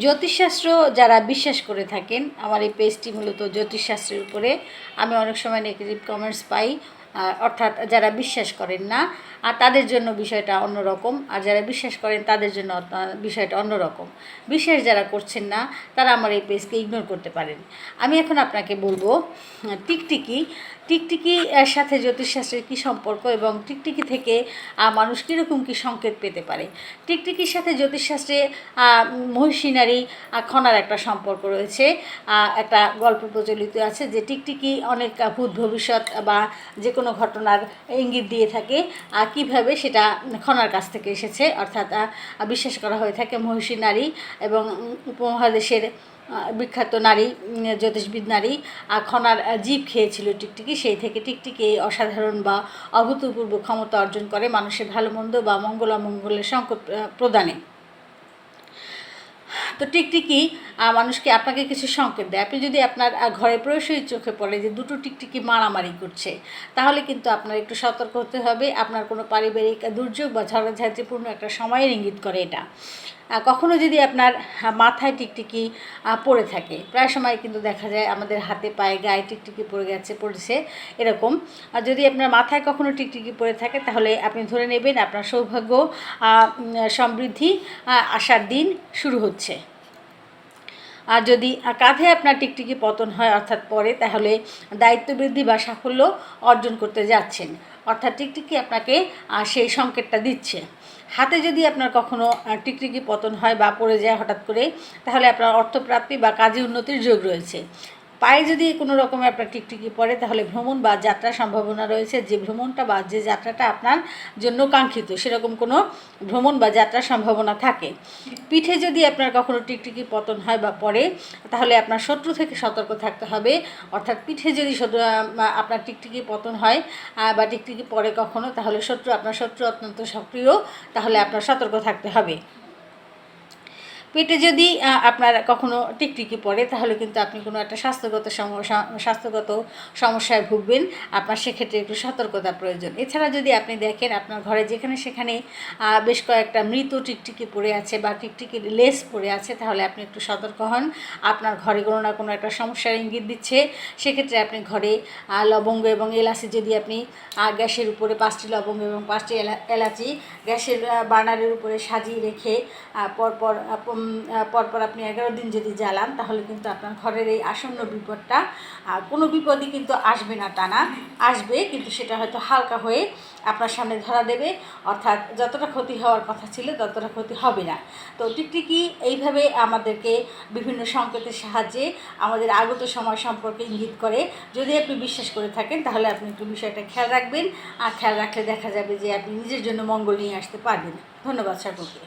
জ্যোতিষশাস্ত্র যারা বিশ্বাস করে থাকেন, আমার এই পেজটি মূলত জ্যোতিষশাস্ত্রের উপরে। আমি অনেক সময় নেগেটিভ কমেন্টস পাই অর্থাৎ যারা বিশ্বাস করেন না, আর তাদের জন্য বিষয়টা অন্যরকম, আর যারা বিশ্বাস করেন তাদের জন্য বিষয়টা অন্যরকম। বিশ্বাস যারা করছেন না, তারা আমার এই পেজকে ইগনোর করতে পারেন। আমি এখন আপনাকে বলব টিকটিকি টিকটিকি এর সাথে জ্যোতিষশাস্ত্রের কী সম্পর্ক এবং টিকটিকি থেকে মানুষ কীরকম কী সংকেত পেতে পারে? টিকটিকির সাথে জ্যোতিষশাস্ত্রে মহিষী নারী খনার একটা সম্পর্ক রয়েছে। একটা গল্প প্রচলিত আছে যে টিকটিকি অনেক ভূত ভবিষ্যৎ বা যে কোনো ঘটনার ইঙ্গিত দিয়ে থাকে। কীভাবে সেটা খনার কাছ থেকে এসেছে? অর্থাৎ বিশ্বাস করা হয়ে থাকে মহিষী নারী এবং উপমহাদেশের বিখ্যাত নারী জ্যোতিষবিদ নারী খনার জীব খেয়েছিল টিকটিকি, সেই থেকে টিকটিকি এই অসাধারণ বা অভূতপূর্ব ক্ষমতা অর্জন করে মানুষের ভালো মন্দ বা মঙ্গলামঙ্গলের সংকট প্রদানে। তো টিকটিকি মানুষকে আপনাকে কিছু সংকেত দেয়। আপনি যদি আপনার ঘরে প্রবেশই চোখে পড়ে যে দুটো টিকটিকি মারামারি করছে, তাহলে কিন্তু আপনার একটু সতর্ক হতে হবে। আপনার কোনো পারিবারিক দুর্যোগ বা ঝড়ঝাঁটিপূর্ণ একটা সময়ের ইঙ্গিত করে এটা। কখনো যদি আপনার মাথায় টিকটিকি পড়ে থাকে, প্রায় সময় কিন্তু দেখা যায় আমাদের হাতে পায়ে, গায়ে টিকটিকি পড়ে গেছে, পড়েছে, এরকম। আর যদি আপনার মাথায় কখনো টিকটিকি পড়ে থাকে, তাহলে আপনি ধরে নেবেন আপনার সৌভাগ্য সমৃদ্ধি আসার দিন শুরু হচ্ছে। আর যদি কাঁধে আপনার টিকটিকি পতন হয় অর্থাৎ পরে, তাহলে দায়িত্ব বৃদ্ধি বা সাফল্য অর্জন করতে যাচ্ছেন। অর্থাৎ টিকটিকি আপনাকে সেই সংকেতটা দিচ্ছে। হাতে যদি আপনার কখনো টিকটিকি পতন হয় বা পড়ে যায় হঠাৎ করে, তাহলে আপনার অর্থপ্রাপ্তি বা কাজে উন্নতির যোগ রয়েছে। পায়ে যদি কোনো রকমের আপনার টিকটিকি পড়ে, তাহলে ভ্রমণ বা যাত্রার সম্ভাবনা রয়েছে। যে ভ্রমণটা বা যে যাত্রাটা আপনার জন্য কাঙ্ক্ষিত, সেরকম কোনো ভ্রমণ বা যাত্রার সম্ভাবনা থাকে। পিঠে যদি আপনার কখনো টিকটিকি পতন হয় বা পড়ে, তাহলে আপনার শত্রু থেকে সতর্ক থাকতে হবে। অর্থাৎ পিঠে যদি শত্রু আপনার টিকটিকি পতন হয় বা টিকটিকি পড়ে কখনো, তাহলে শত্রু, আপনার শত্রু অত্যন্ত সক্রিয়, তাহলে আপনার সতর্ক থাকতে হবে। পেটে যদি আপনার কখনো টিকটিকি পড়ে, তাহলে কিন্তু আপনি কোনো একটা স্বাস্থ্যগত স্বাস্থ্যগত সমস্যায় ভুগবেন। আপনার সেক্ষেত্রে একটু সতর্কতা প্রয়োজন। এছাড়া যদি আপনি দেখেন, আপনার ঘরে যেখানে সেখানে বেশ কয়েকটা মৃত টিকটিকি পড়ে আছে বা টিকটিকির লেস পড়ে আছে, তাহলে আপনি একটু সতর্ক হন। আপনার ঘরে কোনো না কোনো একটা সমস্যার ইঙ্গিত দিচ্ছে। সেক্ষেত্রে আপনি ঘরে লবঙ্গ এবং এলাচি, যদি আপনি গ্যাসের উপরে পাঁচটি লবঙ্গ এবং পাঁচটি এলা- এলাচি গ্যাসের বার্নারের উপরে সাজিয়ে রেখে পরপর পরপর আপনি এগারো দিন যদি জ্বালান, তাহলে কিন্তু আপনার ঘরের এই আসন্ন বিপদটা কোনো বিপদই কিন্তু আসবে না তা না। আসবে, কিন্তু সেটা হয়তো হালকা হয়ে আপনার সামনে ধরা দেবে। অর্থাৎ যতটা ক্ষতি হওয়ার কথা ছিল, ততটা ক্ষতি হবে না। তো টিকটিকি এইভাবে আমাদেরকে বিভিন্ন সংকেতের সাহায্যে আমাদের আগত সময় সম্পর্কে ইঙ্গিত করে। যদি আপনি বিশ্বাস করে থাকেন, তাহলে আপনি একটু বিষয়টা খেয়াল রাখবেন। আর খেয়াল রাখলে দেখা যাবে যে আপনি নিজের জন্য মঙ্গল নিয়ে আসতে পারবেন। ধন্যবাদ সকলকে।